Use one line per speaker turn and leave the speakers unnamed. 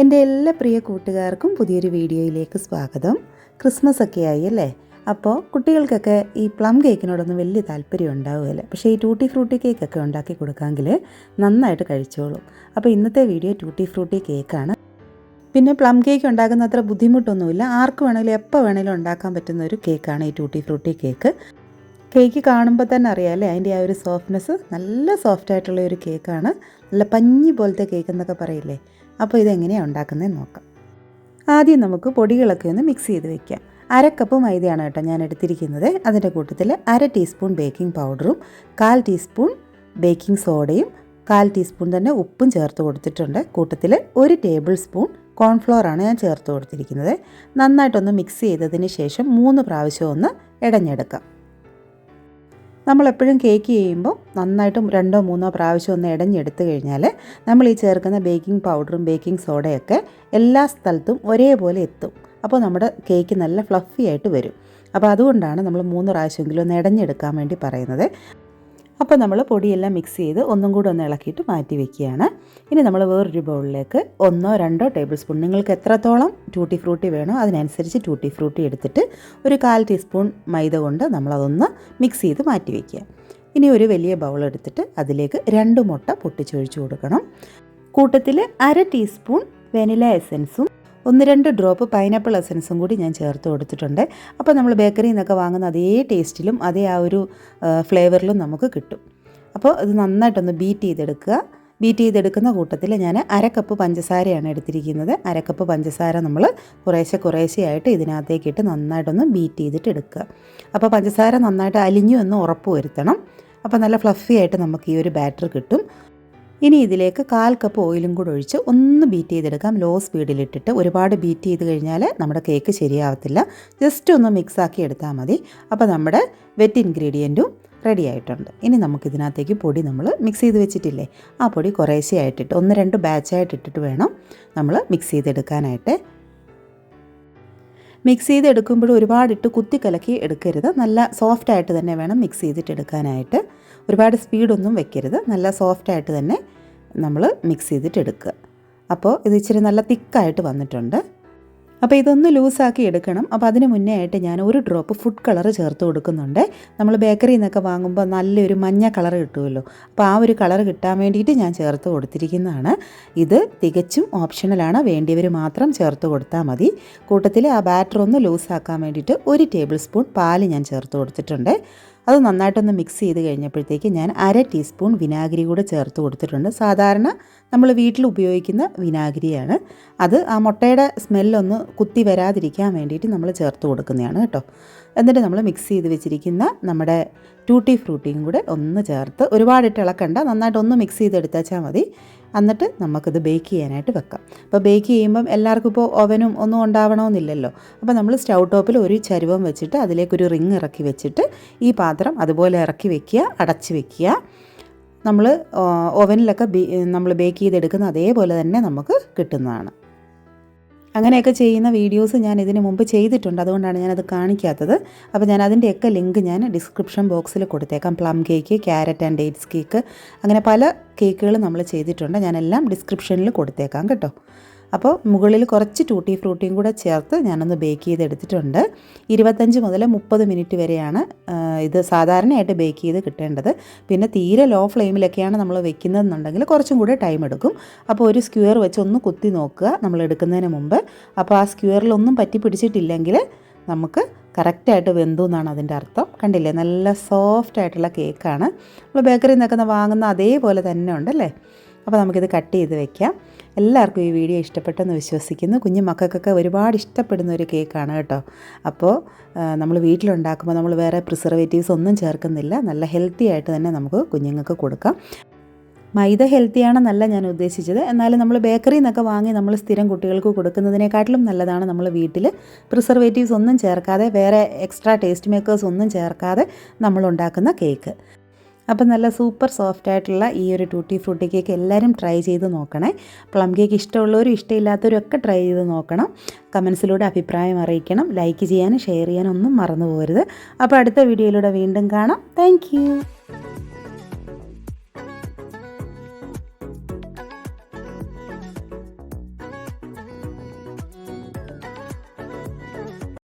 എന്റെ എല്ലാ പ്രിയ കൂട്ടുകാർക്കും പുതിയൊരു വീഡിയോയിലേക്ക് സ്വാഗതം. ക്രിസ്മസ് ഒക്കെ ആയി അല്ലേ അപ്പോൾ കുട്ടികൾക്കൊക്കെ ഈ പ്ലം കേക്കിനോടൊന്നും വലിയ താല്പര്യം ഉണ്ടാവുകയില്ല. പക്ഷേ ഈ ടൂട്ടി ഫ്രൂട്ടി കേക്കൊക്കെ ഉണ്ടാക്കി കൊടുക്കാമെങ്കിൽ നന്നായിട്ട് കഴിച്ചോളും. അപ്പോൾ ഇന്നത്തെ വീഡിയോ ടൂട്ടി ഫ്രൂട്ടി കേക്കാണ്. പിന്നെ പ്ലം കേക്ക് ഉണ്ടാക്കുന്ന അത്ര ബുദ്ധിമുട്ടൊന്നുമില്ല. ആർക്ക് വേണമെങ്കിലും എപ്പോൾ വേണമെങ്കിലും ഉണ്ടാക്കാൻ പറ്റുന്ന ഒരു കേക്കാണ് ഈ ടൂട്ടി ഫ്രൂട്ടി കേക്ക്. കേക്ക് കാണുമ്പോൾ തന്നെ അറിയാം അല്ലേ? അതിന്റെ ആ ഒരു സോഫ്റ്റ്നെസ് നല്ല സോഫ്റ്റ് ആയിട്ടുള്ള ഒരു കേക്കാണ്. നല്ല പഞ്ഞി പോലത്തെ കേക്ക് എന്നൊക്കെ പറയില്ലേ? അപ്പോൾ ഇതെങ്ങനെയാണ് ഉണ്ടാക്കുന്നതെന്ന് നോക്കാം. ആദ്യം നമുക്ക് പൊടികളൊക്കെ ഒന്ന് മിക്സ് ചെയ്ത് വെക്കാം. അര കപ്പ് മൈദയാണ് കേട്ടോ ഞാൻ എടുത്തിരിക്കുന്നത്. അതിന്റെ കൂട്ടത്തിൽ അര ടീസ്പൂൺ ബേക്കിംഗ് പൗഡറും കാൽ ടീസ്പൂൺ ബേക്കിംഗ് സോഡയും കാൽ ടീസ്പൂൺ തന്നെ ഉപ്പും ചേർത്ത് കൊടുത്തിട്ടുണ്ട്. കൂട്ടത്തിൽ ഒരു ടേബിൾ സ്പൂൺ കോൺഫ്ലോറാണ് ഞാൻ ചേർത്ത് കൊടുത്തിരിക്കുന്നത്. നന്നായിട്ടൊന്ന് മിക്സ് ചെയ്തതിന് ശേഷം മൂന്ന് പ്രാവശ്യം ഒന്ന് ഇടഞ്ഞെടുക്കാം. നമ്മളെപ്പോഴും കേക്ക് ചെയ്യുമ്പോൾ നന്നായിട്ടും രണ്ടോ മൂന്നോ പ്രാവശ്യം ഒന്ന് ഇടഞ്ഞെടുത്ത് കഴിഞ്ഞാൽ നമ്മൾ ഈ ചേർക്കുന്ന ബേക്കിംഗ് പൗഡറും ബേക്കിംഗ് സോഡയൊക്കെ എല്ലാ സ്ഥലത്തും ഒരേപോലെ എത്തും. അപ്പോൾ നമ്മുടെ കേക്ക് നല്ല ഫ്ലഫി ആയിട്ട് വരും. അപ്പോൾ അതുകൊണ്ടാണ് നമ്മൾ മൂന്ന് പ്രാവശ്യമെങ്കിലും ഒന്ന് ഇടഞ്ഞെടുക്കാൻ വേണ്ടി പറയുന്നത്. അപ്പോൾ നമ്മൾ പൊടിയെല്ലാം മിക്സ് ചെയ്ത് ഒന്നും കൂടി ഒന്ന് ഇളക്കിയിട്ട് മാറ്റി വെക്കുകയാണ്. ഇനി നമ്മൾ വേറൊരു ബൗളിലേക്ക് ഒന്നോ രണ്ടോ ടേബിൾ സ്പൂൺ നിങ്ങൾക്ക് എത്രത്തോളം ടൂട്ടി ഫ്രൂട്ടി വേണോ അതിനനുസരിച്ച് ടൂട്ടി ഫ്രൂട്ടി എടുത്തിട്ട് ഒരു കാൽ ടീസ്പൂൺ മൈദ കൊണ്ട് നമ്മളതൊന്ന് മിക്സ് ചെയ്ത് മാറ്റി വയ്ക്കുക ഇനി ഒരു വലിയ ബൗൾ എടുത്തിട്ട് അതിലേക്ക് രണ്ട് മുട്ട പൊട്ടിച്ചൊഴിച്ചു കൊടുക്കണം. കൂട്ടത്തിൽ അര ടീസ്പൂൺ വെനില എസൻസും ഒന്ന് രണ്ട് ഡ്രോപ്പ് പൈനാപ്പിൾ എസൻസും കൂടി ഞാൻ ചേർത്ത് കൊടുത്തിട്ടുണ്ട്. അപ്പോൾ നമ്മൾ ബേക്കറിയിൽ നിന്നൊക്കെ വാങ്ങുന്ന അതേ ടേസ്റ്റിലും അതേ ആ ഒരു ഫ്ലേവറിലും നമുക്ക് കിട്ടും. അപ്പോൾ ഇത് നന്നായിട്ടൊന്ന് ബീറ്റ് ചെയ്തെടുക്കുക. ബീറ്റ് ചെയ്തെടുക്കുന്ന കൂട്ടത്തിൽ ഞാൻ അര കപ്പ് പഞ്ചസാരയാണ് എടുത്തിരിക്കുന്നത്. അര കപ്പ് പഞ്ചസാര നമ്മൾ കുറേശ്ശെ കുറേശ്ശെയായിട്ട് ഇതിനകത്തേക്കിട്ട് നന്നായിട്ടൊന്ന് ബീറ്റ് ചെയ്തിട്ട് എടുക്കുക. അപ്പോൾ പഞ്ചസാര നന്നായിട്ട് അലിഞ്ഞു എന്ന് ഉറപ്പ് വരുത്തണം. അപ്പോൾ നല്ല ഫ്ലഫി ആയിട്ട് നമുക്ക് ഈ ഒരു ബാറ്റർ കിട്ടും. ഇനി ഇതിലേക്ക് കാൽ കപ്പ് ഓയിലും കൂടെ ഒഴിച്ച് ഒന്ന് ബീറ്റ് ചെയ്തെടുക്കാം. ലോ സ്പീഡിലിട്ടിട്ട് ഒരുപാട് ബീറ്റ് ചെയ്ത് കഴിഞ്ഞാൽ നമ്മുടെ കേക്ക് ശരിയാവത്തില്ല. ജസ്റ്റ് ഒന്ന് മിക്സാക്കി എടുത്താൽ മതി. അപ്പോൾ നമ്മുടെ വെറ്റ് ഇൻഗ്രീഡിയന്റും റെഡി ആയിട്ടുണ്ട്. ഇനി നമുക്കിതിനകത്തേക്ക് പൊടി നമ്മൾ മിക്സ് ചെയ്ത് വെച്ചിട്ടില്ലേ? ആ പൊടി കുറേശ്ശെ ആയിട്ടിട്ട് ഒന്ന് രണ്ട് ബാച്ചായിട്ട് ഇട്ടിട്ട് വേണം നമ്മൾ മിക്സ് ചെയ്തെടുക്കാനായിട്ട്. മിക്സ് ചെയ്തെടുക്കുമ്പോൾ ഒരുപാടിട്ട് കുത്തി കലക്കി എടുക്കരുത്. നല്ല സോഫ്റ്റായിട്ട് തന്നെ വേണം മിക്സ് ചെയ്തിട്ട് എടുക്കാനായിട്ട്. ഒരുപാട് സ്പീഡൊന്നും വെക്കരുത്. നല്ല സോഫ്റ്റായിട്ട് തന്നെ നമ്മൾ മിക്സ് ചെയ്തിട്ട് എടുക്കുക അപ്പോൾ ഇത് ഇച്ചിരി നല്ല തിക്കായിട്ട് വന്നിട്ടുണ്ട്. അപ്പോൾ ഇതൊന്ന് ലൂസാക്കി എടുക്കണം. അപ്പോൾ അതിന് മുന്നേ ആയിട്ട് ഞാൻ ഒരു ഡ്രോപ്പ് ഫുഡ് കളർ ചേർത്ത് കൊടുക്കുന്നുണ്ട്. നമ്മൾ ബേക്കറിയിൽ നിന്നൊക്കെ വാങ്ങുമ്പോൾ നല്ലൊരു മഞ്ഞ കളർ കിട്ടുമല്ലോ. അപ്പോൾ ആ ഒരു കളർ കിട്ടാൻ വേണ്ടിയിട്ട് ഞാൻ ചേർത്ത് കൊടുത്തിരിക്കുന്നതാണ്. ഇത് തികച്ചും ഓപ്ഷണലാണ് വേണ്ടിയവർ മാത്രം ചേർത്ത് കൊടുത്താൽ മതി. കൂട്ടത്തിൽ ആ ബാറ്റർ ഒന്ന് ലൂസാക്കാൻ വേണ്ടിയിട്ട് ഒരു ടേബിൾ സ്പൂൺ പാൽ ഞാൻ ചേർത്ത് കൊടുത്തിട്ടുണ്ട്. അത് നന്നായിട്ടൊന്ന് മിക്സ് ചെയ്ത് കഴിഞ്ഞപ്പോഴത്തേക്ക് ഞാൻ അര ടീസ്പൂൺ വിനാഗിരി കൂടെ ചേർത്ത് കൊടുത്തിട്ടുണ്ട്. സാധാരണ നമ്മൾ വീട്ടിൽ ഉപയോഗിക്കുന്ന വിനാഗിരിയാണ്. അത് ആ മുട്ടയുടെ സ്മെല്ലൊന്ന് കുത്തി വരാതിരിക്കാൻ വേണ്ടിയിട്ട് നമ്മൾ ചേർത്ത് കൊടുക്കുന്നതാണ് കേട്ടോ. എന്നിട്ട് നമ്മൾ മിക്സ് ചെയ്ത് വെച്ചിരിക്കുന്ന നമ്മുടെ ടൂട്ടി ഫ്രൂട്ടിയും കൂടെ ഒന്ന് ചേർത്ത് ഒരുപാടിട്ട് ഇളക്കണ്ട. നന്നായിട്ട് ഒന്ന് മിക്സ് ചെയ്തെടുത്താച്ചാൽ മതി. എന്നിട്ട് നമുക്കിത് ബേക്ക് ചെയ്യാനായിട്ട് വെക്കാം. അപ്പോൾ ബേക്ക് ചെയ്യുമ്പം എല്ലാവർക്കും ഇപ്പോൾ ഓവനും ഒന്നും ഉണ്ടാവണമെന്നില്ലല്ലോ. അപ്പോൾ നമ്മൾ സ്റ്റൗ ടോപ്പിൽ ഒരു ചരുവം വെച്ചിട്ട് അതിലേക്കൊരു റിങ് ഇറക്കി വെച്ചിട്ട് ഈ പാത്രം അതുപോലെ ഇറക്കി വെക്കുക അടച്ച് വെക്കുക. നമ്മൾ ഓവനിലൊക്കെ നമ്മൾ ബേക്ക് ചെയ്തെടുക്കുന്ന അതേപോലെ തന്നെ നമുക്ക് കിട്ടുന്നതാണ്. അങ്ങനെയൊക്കെ ചെയ്യുന്ന വീഡിയോസ് ഞാൻ ഇതിന് മുമ്പ് ചെയ്തിട്ടുണ്ട്. അതുകൊണ്ടാണ് ഞാനത് കാണിക്കാത്തത്. അപ്പോൾ ഞാൻ അതിന്റെയൊക്കെ ലിങ്ക് ഞാൻ ഡിസ്ക്രിപ്ഷൻ ബോക്സിൽ കൊടുത്തേക്കാം. Plum cake carrot and dates cake. അങ്ങനെ പല കേക്കുകൾ നമ്മൾ ചെയ്തിട്ടുണ്ട്. ഞാനെല്ലാം ഡിസ്ക്രിപ്ഷനിൽ കൊടുത്തേക്കാം കേട്ടോ. അപ്പോൾ മുകളിൽ കുറച്ച് ടൂട്ടി ഫ്രൂട്ടിയും കൂടെ ചേർത്ത് ഞാനൊന്ന് ബേക്ക് ചെയ്തെടുത്തിട്ടുണ്ട്. ഇരുപത്തഞ്ച് മുതൽ മുപ്പത് മിനിറ്റ് വരെയാണ് ഇത് സാധാരണയായിട്ട് ബേക്ക് ചെയ്ത് കിട്ടേണ്ടത്. പിന്നെ തീരെ ലോ ഫ്ലെയിമിലൊക്കെയാണ് നമ്മൾ വെക്കുന്നതെന്നുണ്ടെങ്കിൽ കുറച്ചും കൂടെ ടൈം എടുക്കും. അപ്പോൾ ഒരു സ്ക്യൂർ വെച്ച് ഒന്ന് കുത്തി നോക്കുക നമ്മൾ എടുക്കുന്നതിന് മുമ്പ്. അപ്പോൾ ആ സ്ക്യൂറിലൊന്നും പറ്റി പിടിച്ചിട്ടില്ലെങ്കിൽ നമുക്ക് കറക്റ്റായിട്ട് വെന്തു എന്നാണ് അതിന്റെ അർത്ഥം. കണ്ടില്ലേ? നല്ല സോഫ്റ്റ് ആയിട്ടുള്ള കേക്കാണ് നമ്മൾ ബേക്കറിയിൽ നിന്നൊക്കെ വാങ്ങുന്ന അതേപോലെ തന്നെ ഉണ്ടല്ലേ? അപ്പോൾ നമുക്കിത് കട്ട് ചെയ്ത് വെക്കാം. എല്ലാവർക്കും ഈ വീഡിയോ ഇഷ്ടപ്പെട്ടെന്ന് വിശ്വസിക്കുന്നു. കുഞ്ഞു മക്കൾക്കൊക്കെ ഒരുപാട് ഇഷ്ടപ്പെടുന്ന ഒരു കേക്കാണ് കേട്ടോ. അപ്പോൾ നമ്മൾ വീട്ടിലുണ്ടാക്കുമ്പോൾ നമ്മൾ വേറെ പ്രിസർവേറ്റീവ്സ് ഒന്നും ചേർക്കുന്നില്ല. നല്ല ഹെൽത്തി ആയിട്ട് തന്നെ നമുക്ക് കുഞ്ഞുങ്ങൾക്ക് കൊടുക്കാം. മൈദ ഹെൽത്തിയാണെന്നല്ല ഞാൻ ഉദ്ദേശിച്ചത്. എന്നാലും നമ്മൾ ബേക്കറിയിൽ നിന്നൊക്കെ വാങ്ങി നമ്മൾ സ്ഥിരം കുട്ടികൾക്ക് കൊടുക്കുന്നതിനേക്കാട്ടിലും നല്ലതാണ് നമ്മൾ വീട്ടിൽ പ്രിസർവേറ്റീവ്സ് ഒന്നും ചേർക്കാതെ വേറെ എക്സ്ട്രാ ടേസ്റ്റ് മേക്കേഴ്സ് ഒന്നും ചേർക്കാതെ നമ്മൾ ഉണ്ടാക്കുന്ന കേക്ക് അപ്പം നല്ല സൂപ്പർ സോഫ്റ്റ് ആയിട്ടുള്ള ഈ ഒരു ടൂട്ടി ഫ്രൂട്ടി കേക്ക് എല്ലാവരും ട്രൈ ചെയ്ത് നോക്കണേ. പ്ലം കേക്ക് ഇഷ്ടമുള്ളവരും ഇഷ്ടമില്ലാത്തവരും ഒക്കെ ട്രൈ ചെയ്ത് നോക്കണം. കമൻസിലൂടെ അഭിപ്രായം അറിയിക്കണം. ലൈക്ക് ചെയ്യാനും ഷെയർ ചെയ്യാനും ഒന്നും മറന്നു പോകരുത്. അപ്പോൾ അടുത്ത വീഡിയോയിലൂടെ വീണ്ടും കാണാം. താങ്ക്